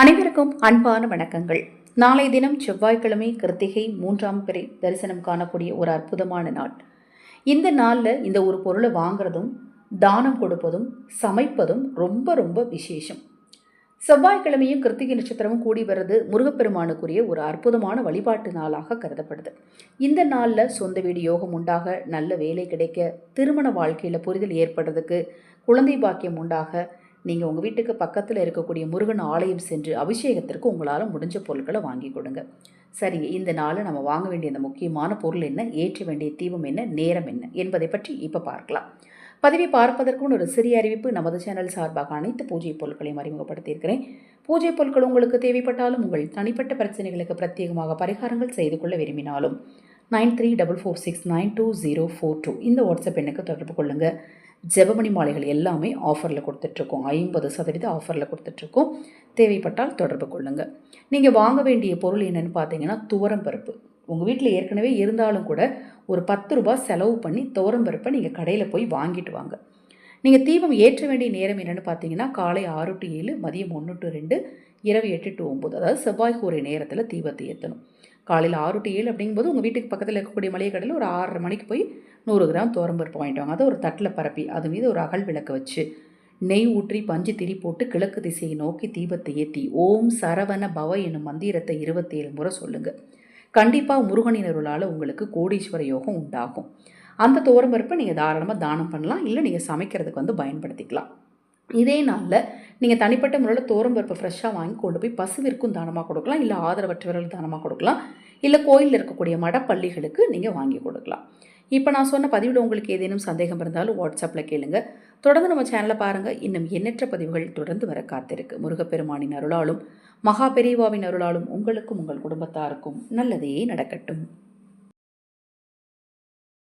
அனைவருக்கும் அன்பான வணக்கங்கள். நாளை தினம் செவ்வாய்க்கிழமை கிருத்திகை மூன்றாம் பிறை தரிசனம் காணக்கூடிய ஒரு அற்புதமான நாள். இந்த நாளில் இந்த ஒரு பொருளை வாங்குறதும் தானம் கொடுப்பதும் சமைப்பதும் ரொம்ப ரொம்ப விசேஷம். செவ்வாய்க்கிழமையும் கிருத்திகை நட்சத்திரமும் கூடி வர்றது முருகப்பெருமானுக்குரிய ஒரு அற்புதமான வழிபாட்டு நாளாக கருதப்படுது. இந்த நாளில் சொந்த வீடு யோகம் உண்டாக நல்ல வேலை கிடைக்க திருமண வாழ்க்கையில் புரிதல் ஏற்படுறதுக்கு குழந்தை பாக்கியம் உண்டாக நீங்கள் உங்கள் வீட்டுக்கு பக்கத்தில் இருக்கக்கூடிய முருகன் ஆலயம் சென்று அபிஷேகத்திற்கு உங்களால் முடிஞ்ச பொருட்களை வாங்கி கொடுங்க. சரிங்க இந்த நாளில் நம்ம வாங்க வேண்டிய அந்த முக்கியமான பொருள் என்ன? ஏற்ற வேண்டிய தீபம் என்ன? நேரம் என்ன? என்பதை பற்றி இப்போ பார்க்கலாம். பதவி பார்ப்பதற்கு ஒரு சிறிய அறிவிப்பு நமது சேனல் சார்பாக அனைத்து பூஜை பொருட்களையும் அறிமுகப்படுத்தியிருக்கிறேன். பூஜை பொருட்கள் உங்களுக்கு தேவைப்பட்டாலும் உங்கள் தனிப்பட்ட பிரச்சனைகளுக்கு பிரத்யேகமாக பரிகாரங்கள் செய்து கொள்ள விரும்பினாலும் nine three double four six nine two zero four two இந்த வாட்ஸ்அப் எண்ணுக்கு தொடர்பு கொள்ளுங்கள் ஜெபமணி மாலைகள் எல்லாமே ஆஃபரில் கொடுத்துட்ருக்கோம். ஐம்பது சதவீதம் ஆஃபரில் கொடுத்துட்ருக்கோம். தேவைப்பட்டால் தொடர்பு கொள்ளுங்கள் நீங்கள் வாங்க வேண்டிய பொருள் என்னென்னு பார்த்தீங்கன்னா துவரம் பருப்பு. உங்கள் வீட்டில் ஏற்கனவே இருந்தாலும் கூட ஒரு பத்து ரூபாய் செலவு பண்ணி துவரம் பருப்பை நீங்கள் கடையில் போய் வாங்கிட்டு வாங்க. நீங்கள் தீபம் ஏற்ற வேண்டிய நேரம் என்னென்னு பார்த்தீங்கன்னா காலை ஆறு டு ஏழு மதியம் ஒன்று டு ரெண்டு இரவு எட்டு டு ஒம்பது அதாவது செவ்வாய் கூரை நேரத்தில் தீபத்தை ஏற்றணும் காலையில் ஆறு டு ஏழு அப்படிங்கும்போது உங்கள் வீட்டுக்கு பக்கத்தில் இருக்கக்கூடிய மளிகை கடையில் ஒரு ஆறரை மணிக்கு போய் நூறு கிராம் தோரம்பருப்பு வாங்கிட்டு வாங்க. அதை ஒரு தட்டில் பரப்பி அது மீது ஒரு அகல் விளக்கு வச்சு நெய் ஊற்றி பஞ்சு திரி போட்டு கிழக்கு திசையை நோக்கி தீபத்தை ஏற்றி ஓம் சரவண பவ என்னும் மந்திரத்தை இருபத்தேழு முறை சொல்லுங்கள் கண்டிப்பாக முருகனின் அருளால் உங்களுக்கு கோடீஸ்வர யோகம் உண்டாகும். அந்த தோரம்பருப்பை நீங்கள் தாராளமாக தானம் பண்ணலாம். இல்லை நீங்கள் சமைக்கிறதுக்கு வந்து பயன்படுத்திக்கலாம். இதே நாளில் நீங்கள் தனிப்பட்ட முறையில் தோரம்பருப்பு ஃப்ரெஷ்ஷாக வாங்கி கொண்டு போய் பசுவிற்கும் தானமாக கொடுக்கலாம். இல்லை ஆதரவற்றவர்களுக்கு தானமாக கொடுக்கலாம். இல்லை கோயிலில் இருக்கக்கூடிய மடப்பள்ளிகளுக்கு நீங்கள் வாங்கி கொடுக்கலாம். இப்போ நான் சொன்ன பதிவில் உங்களுக்கு ஏதேனும் சந்தேகம் இருந்தாலும் வாட்ஸ்அப்பில் கேளுங்க. தொடர்ந்து நம்ம சேனலை பாருங்கள் இன்னும் எண்ணற்ற பதிவுகள் தொடர்ந்து வர காத்திருக்கு. முருகப்பெருமானின் அருளாலும் மகா பெரியவாவின் அருளாலும் உங்களுக்கும் உங்கள் குடும்பத்தாருக்கும் நல்லதே நடக்கட்டும்.